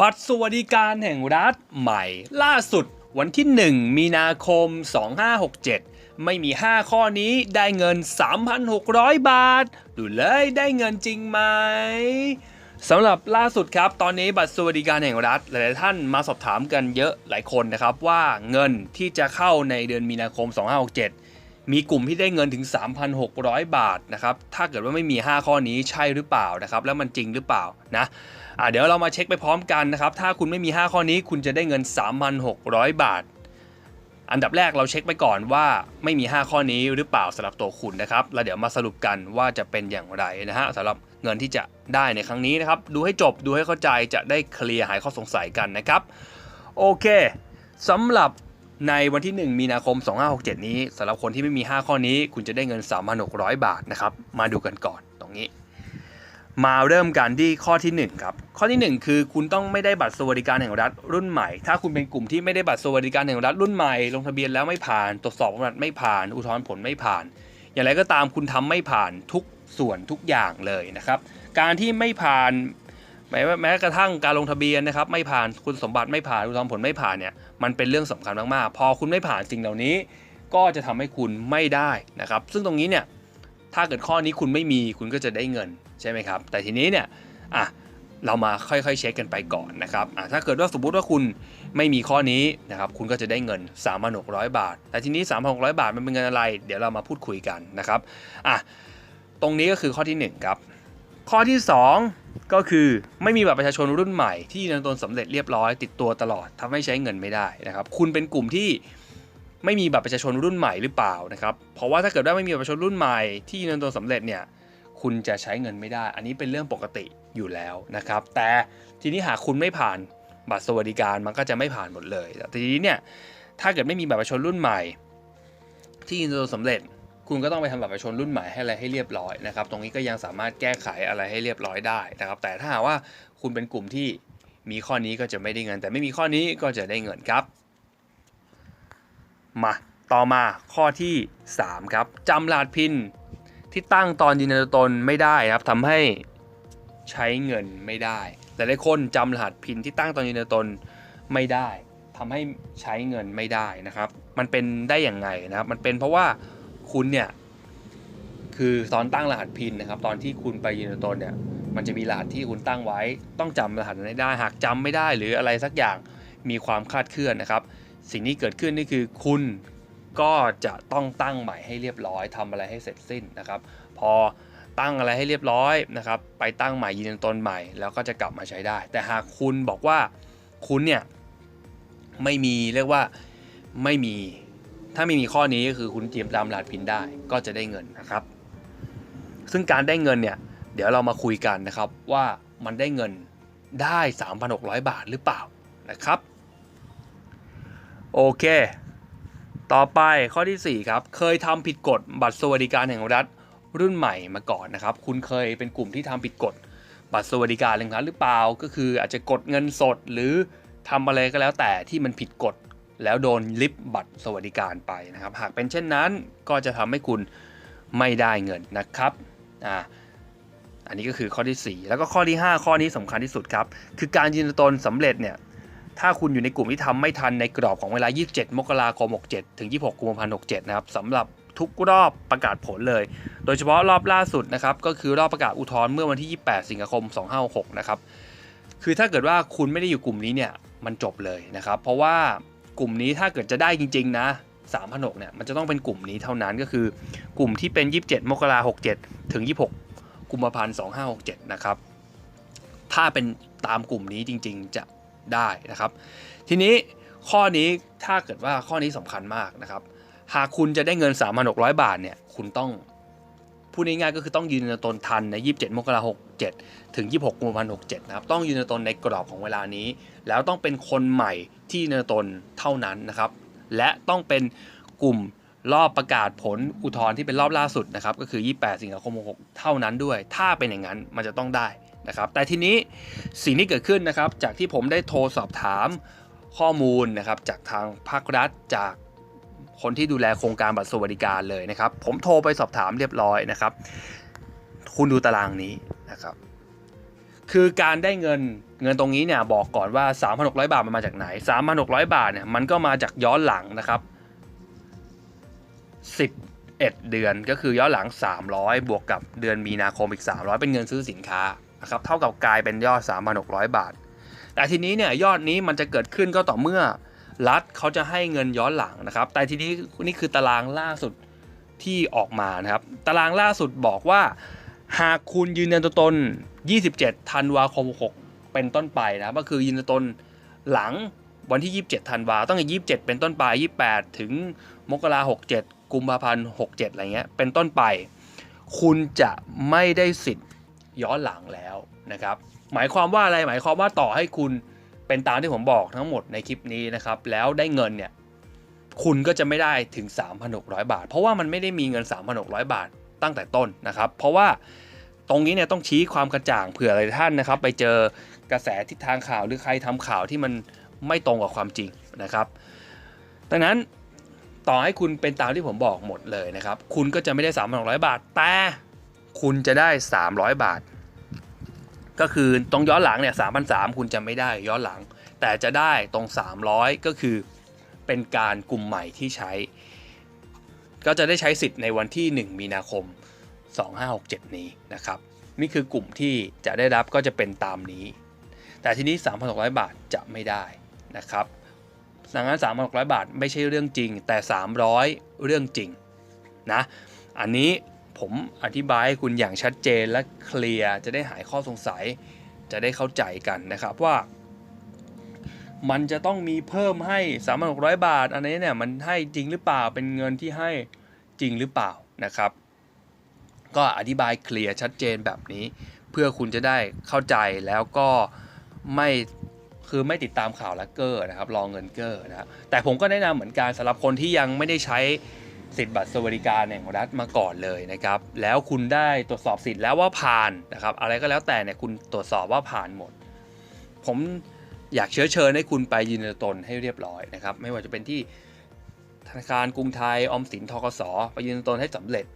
บัตรสวัสดิการแห่งรัฐใหม่ ล่าสุดวันที่ 1 มีนาคม 2567 ไม่มี 5 ข้อนี้ได้เงิน 3,600 บาท ดูเลยได้เงินจริงไหมสำหรับล่าสุดครับ ตอนนี้บัตรสวัสดิการแห่งรัฐ หลายๆท่านมาสอบถามกันเยอะหลายคนนะครับ ว่าเงินที่จะเข้าในเดือนมีนาคม 2567 มีกลุ่มที่ได้เงินถึง 3,600 บาทนะครับถ้าเกิดว่าไม่มี 5 ข้อนี้ใช่หรือเปล่านะครับแล้วมันจริงหรือเปล่านะ อะเดี๋ยวเรามาเช็คไปพร้อมกันนะครับ ถ้าคุณไม่มี 5 ข้อนี้คุณจะได้เงิน 3,600 บาท อันดับแรกเราเช็คไปก่อนว่าไม่มี 5 ข้อนี้หรือเปล่าสำหรับตัวคุณนะครับ แล้วเดี๋ยวมาสรุปกันว่าจะเป็นอย่างไรนะฮะสำหรับเงินที่จะได้ในครั้งนี้นะครับ ดูให้จบดูให้เข้าใจจะได้เคลียร์หายข้อสงสัยกันนะครับ โอเคสำหรับในวันที่ 1 มีนาคม 2567 นี้สำหรับคนที่ไม่มี 5 ข้อนี้ คุณจะได้เงิน 3,600 บาทนะครับ มาดูกันก่อน มาเริ่มกันที่ข้อที่ 1 ครับ ข้อที่ 1 คือคุณต้องไม่ได้บัตรสวัสดิการแห่งรัฐรุ่นใหม่ ถ้าคุณเป็นกลุ่มที่ไม่ได้บัตรสวัสดิการแห่งรัฐรุ่นใหม่ลงทะเบียนแล้วไม่ผ่านตรวจสอบประวัติไม่ผ่าน อุทธรณ์ผลไม่ผ่าน อย่างไรก็ตามคุณทำไม่ผ่านทุกส่วนทุกอย่างเลยนะครับการที่ไม่ผ่านแม้แม้กระทั่งการลงทะเบียนนะครับไม่ผ่านคุณสมบัติไม่ผ่านอุทธรณ์ผลไม่ผ่านเนี่ยมันเป็นเรื่องสำคัญมากๆพอคุณไม่ผ่านสิ่งเหล่านี้ ก็จะทำให้คุณไม่ได้นะครับซึ่งตรงนี้เนี่ยถ้าเกิดข้อนี้คุณไม่มีคุณก็จะได้เงิน ใช่ไหมครับ แต่ทีนี้เนี่ยอะเรามาค่อยๆ เช็คกันไปก่อนนะครับถ้าเกิดว่าสมมติว่าคุณไม่มีข้อนี้นะครับคุณก็จะได้เงิน 3,600 บาท แต่ทีนี้ 3,600 บาทมันเป็นเงินอะไร เดี๋ยวเรามาพูดคุยกันนะครับอะตรงนี้ก็คือข้อที่หนึ่งครับ ข้อที่ 2 ก็คือไม่มีบัตรประชาชนรุ่นใหม่ที่ยืนยันตนสำเร็จเรียบร้อยติดตัวตลอดทำให้ใช้เงินไม่ได้นะครับคุณเป็นกลุ่มที่ไม่มีบัตรประชาชนรุ่นใหม่หรือเปล่านะครับเพราะว่าถ้าเกิดว่าไม่มีบัตรประชาชนรุ่นใหม่ที่ยืนยันตนสำเร็จเนี่ย คุณจะใช้เงินไม่ได้ อันนี้เป็นเรื่องปกติอยู่แล้วนะครับ แต่ทีนี้หากคุณไม่ผ่านบัตรสวัสดิการมันก็จะไม่ผ่านหมดเลยแต่ทีนี้เนี่ยถ้าเกิดไม่มีบัตรประชาชนรุ่นใหม่ ที่ยืนยันตนสำเร็จ คุณก็ต้องไปทำบัตรประชาชนรุ่นใหม่ให้อะไรให้เรียบร้อยนะครับ ตรงนี้ก็ยังสามารถแก้ไขอะไรให้เรียบร้อยได้นะครับ แต่ถ้าหากว่าคุณเป็นกลุ่มที่มีข้อนี้ก็จะไม่ได้เงิน แต่ไม่มีข้อนี้ก็จะได้เงินครับ มาต่อมาข้อที่ 3 ครับจำรหัสพิน ที่ตั้งตอนยืนยันตัวตนไม่ได้ครับทำให้ใช้เงินไม่ได้แต่หลายคนจำรหัสพินที่ตั้งตอนยืนยันตัวตนไม่ได้ทำให้ใช้เงินไม่ได้นะครับ มันเป็นได้อย่างไงนะครับ มันเป็นเพราะว่าคุณเนี่ยคือตอนตั้งรหัสพินนะครับ ตอนที่คุณไปยืนยันตัวตนเนี่ยมันจะมีรหัสที่คุณตั้งไว้ ต้องจำรหัสนั้นได้ หากจำไม่ได้หรืออะไรสักอย่างมีความคลาดเคลื่อนนะครับ สิ่งที่เกิดขึ้นนี่คือคุณ ก็จะต้องตั้งใหม่ให้เรียบร้อยทำอะไรให้เสร็จสิ้นนะครับ พอตั้งอะไรให้เรียบร้อยนะครับไปตั้งใหม่ยืนยันตนใหม่ แล้วก็จะกลับมาใช้ได้ แต่หากคุณบอกว่าคุณเนี่ยไม่มีเรียกว่าไม่มีถ้าไม่มีข้อนี้ก็คือคุณเตรียมตามรหัสพินได้ก็จะได้เงินนะครับ ซึ่งการได้เงินเนี่ยเดี๋ยวเรามาคุยกันนะครับว่ามันได้เงินได้ 3,600 บาทหรือเปล่านะครับ โอเค ต่อไปข้อที่ 4 ครับ เคยทำผิดกฎบัตรสวัสดิการแห่งรัฐรุ่นใหม่มาก่อนนะครับ คุณเคยเป็นกลุ่มที่ทำผิดกฎบัตรสวัสดิการแห่งรัฐหรือเปล่า ก็คืออาจจะกดเงินสดหรือทำอะไรก็แล้วแต่ที่มันผิดกฎแล้วโดนลิฟบัตรสวัสดิการไปนะครับ หากเป็นเช่นนั้นก็จะทำให้คุณไม่ได้เงินนะครับอ่าอันนี้ก็คือข้อที่ 4 แล้วก็ข้อที่ 5 ข้อนี้สำคัญที่สุดครับ คือการยืนตนสำเร็จเนี่ย ถ้าคุณอยู่ในกลุ่มที่ทำไม่ทันในกรอบของเวลา 27 มกราคม 67 ถึง 26 กุมภาพันธ์ 67 นะครับสำหรับทุกรอบประกาศผลเลย โดยเฉพาะรอบล่าสุดนะครับ ก็คือรอบประกาศอุทธรณ์เมื่อวันที่ 28 สิงหาคม 2566นะครับ คือถ้าเกิดว่าคุณไม่ได้อยู่กลุ่มนี้เนี่ย มันจบเลยนะครับ เพราะว่ากลุ่มนี้ถ้าเกิดจะได้จริง ๆ นะ3,600เนี่ย มันจะต้องเป็นกลุ่มนี้เท่านั้นก็คือกลุ่มที่เป็น 27 มกราคม 67 ถึง 26 กุมภาพันธ์ 2567 นะครับ ถ้าเป็นตามกลุ่มนี้จริง ๆ จะ ได้นะครับ ทีนี้ข้อนี้ถ้าเกิดว่าข้อนี้สำคัญมากนะครับ หากคุณจะได้เงิน3,600บาทเนี่ยคุณต้องพูดง่ายๆก็คือต้องยืนยันตนทันใน 27 มกราคม67 ถึง 26 กุมภาพันธ์67 นะครับ ต้องยืนยันตนในกรอบของเวลานี้ แล้วต้องเป็นคนใหม่ที่ยืนยันตนเท่านั้นนะครับ และต้องเป็นกลุ่มรอบประกาศผลอุทธรณ์ที่เป็นรอบล่าสุดนะครับ ก็คือ 28 สิงหาคม66เท่านั้นด้วย ถ้าเป็นอย่างนั้นมันจะต้องได้ นะครับแต่ทีนี้สิ่งที่เกิดขึ้นนะครับ จากที่ผมได้โทรสอบถามข้อมูลนะครับจากทางภาครัฐจากคนที่ดูแลโครงการบัตรสวัสดิการเลยนะครับ ผมโทรไปสอบถามเรียบร้อยนะครับ คุณดูตารางนี้นะครับ คือการได้เงินเงินตรงนี้เนี่ยบอกก่อนว่า 3,600 บาทมันมาจากไหน 3,600 บาทเนี่ยมันก็มาจากย้อนหลังนะครับ 11 เดือนก็คือย้อนหลัง 300 บวกกับเดือนมีนาคมอีก 300 เป็นเงินซื้อสินค้า นะครับเท่ากับกลายเป็นยอด 3,600 บาท แต่ทีนี้เนี่ยยอดนี้มันจะเกิดขึ้นก็ต่อเมื่อรัฐเขาจะให้เงินย้อนหลังนะครับ แต่ทีนี้นี่คือตารางล่าสุดที่ออกมานะครับ ตารางล่าสุดบอกว่า หากคุณยืนยันตัวตน 27 ธันวาคม 6 เป็นต้นไปนะก็คือยืนยันตัวตนหลังวันที่ 27 ธันวาตั้งแต่27 เป็นต้นไป 28 ถึงมกรา67 กุมภาพันธ์ 67 อะไรเงี้ย เป็นต้นไป คุณจะไม่ได้สิทธิ์ ย้อนหลังแล้วนะครับ หมายความว่าอะไรหมายความว่าต่อให้คุณเป็นตามที่ผมบอกทั้งหมดในคลิปนี้นะครับ แล้วได้เงินเนี่ยคุณก็จะไม่ได้ถึง 3,600 บาท เพราะว่ามันไม่ได้มีเงิน 3,600 บาทตั้งแต่ต้นนะครับ เพราะว่าตรงนี้เนี่ยต้องชี้ความกระจ่างเผื่ออะไรท่านนะครับ ไปเจอกระแสทิศทางข่าวหรือใครทำข่าวที่มันไม่ตรงกับความจริงนะครับ ดังนั้นต่อให้คุณเป็นตามที่ผมบอกหมดเลยนะครับ คุณก็จะไม่ได้ 3,600 บาทแต่ คุณจะได้ 300 บาท ก็คือตรงย้อนหลังเนี่ย3,300คุณจะไม่ได้ย้อนหลัง แต่จะได้ตรง 300 ก็คือเป็นการกลุ่มใหม่ที่ใช้ ก็จะได้ใช้สิทธิ์ในวันที่ 1 มีนาคม 2567 นี้นะครับ นี่คือกลุ่มที่จะได้รับก็จะเป็นตามนี้ แต่ทีนี้ 3,600 บาทจะไม่ได้นะครับดังนั้น3,600 บาทไม่ใช่เรื่องจริง แต่ 300 เรื่องจริงนะ อันนี้ ผมอธิบายให้คุณอย่างชัดเจนและเคลียร์จะได้หายข้อสงสัย จะได้เข้าใจกันนะครับว่า มันจะต้องมีเพิ่มให้3,600 บาท อันนี้เนี่ยมันให้จริงหรือเปล่าเป็นเงินที่ให้จริงหรือเปล่านะครับ ก็อธิบายเคลียร์ชัดเจนแบบนี้ เพื่อคุณจะได้เข้าใจแล้วก็ไม่คือไม่ติดตามข่าวลักเกอร์นะครับรองเงินเกอร์นะครับแต่ผมก็แนะนำเหมือนกันสำหรับคนที่ยังไม่ได้ใช้ สิทธิ์บัตรสวัสดิการแห่งรัฐมาก่อนเลยนะครับ แล้วคุณได้ตรวจสอบสิทธิ์แล้วว่าผ่านนะครับ อะไรก็แล้วแต่เนี่ยคุณตรวจสอบว่าผ่านหมด ผมอยากเชื้อเชิญให้คุณไปยืนยันตนให้เรียบร้อยนะครับ ไม่ว่าจะเป็นที่ธนาคารกรุงไทยออมสินทกสไปยืนยันตนให้สำเร็จ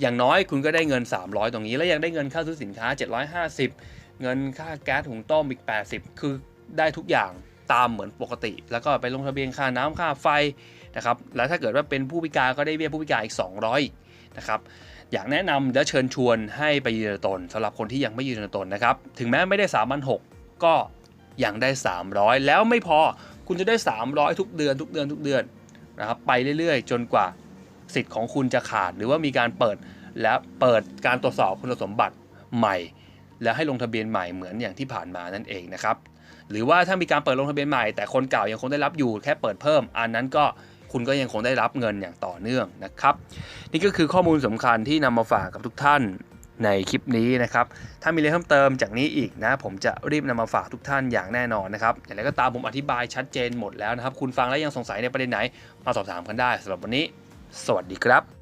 อย่างน้อยคุณก็ได้เงิน 300 ตรงนี้ แล้วยังได้เงินค่าซื้อสินค้า 750 เงินค่าแก๊สหุงต้มอีก 80 คือได้ทุกอย่างตามเหมือนปกติ แล้วก็ไปลงทะเบียนค่าน้ำค่าไฟ นะครับแล้วถ้าเกิดว่าเป็นผู้พิการก็ได้เบี้ยผู้พิการอีก 200อีกนะครับอยากแนะนำและเชิญชวนให้ไปยืนตนสำหรับคนที่ยังไม่ยืนตนนะครับถึงแม้ไม่ได้3 6 0 0ก็ยังได้ 300 แล้วไม่พอคุณจะได้ 300 ทุกเดือนทุกเดือนทุกเดือนนะครับไปเรื่อยๆ จนกว่าสิทธิ์ของคุณจะขาด หรือว่ามีการเปิดและเปิดการตรวจสอบคุณสมบัติใหม่ แล้วให้ลงทะเบียนใหม่เหมือนอย่างที่ผ่านมานั่นเองนะครับหรือว่าถ้ามีการเปิดลงทะเบียนใหม่แต่คนเก่ายังคงได้รับอยู่แค่เปิดเพิ่ม อันนั้นก็ คุณก็ยังคงได้รับเงินอย่างต่อเนื่องนะครับ นี่ก็คือข้อมูลสำคัญที่นำมาฝากกับทุกท่านในคลิปนี้นะครับ ถ้ามีอะไรเพิ่มเติมจากนี้อีกนะ ผมจะรีบนำมาฝากทุกท่านอย่างแน่นอนนะครับ อย่างไรก็ตามผมอธิบายชัดเจนหมดแล้วนะครับ คุณฟังแล้วยังสงสัยในประเด็นไหน มาสอบถามกันได้สำหรับวันนี้ สวัสดีครับ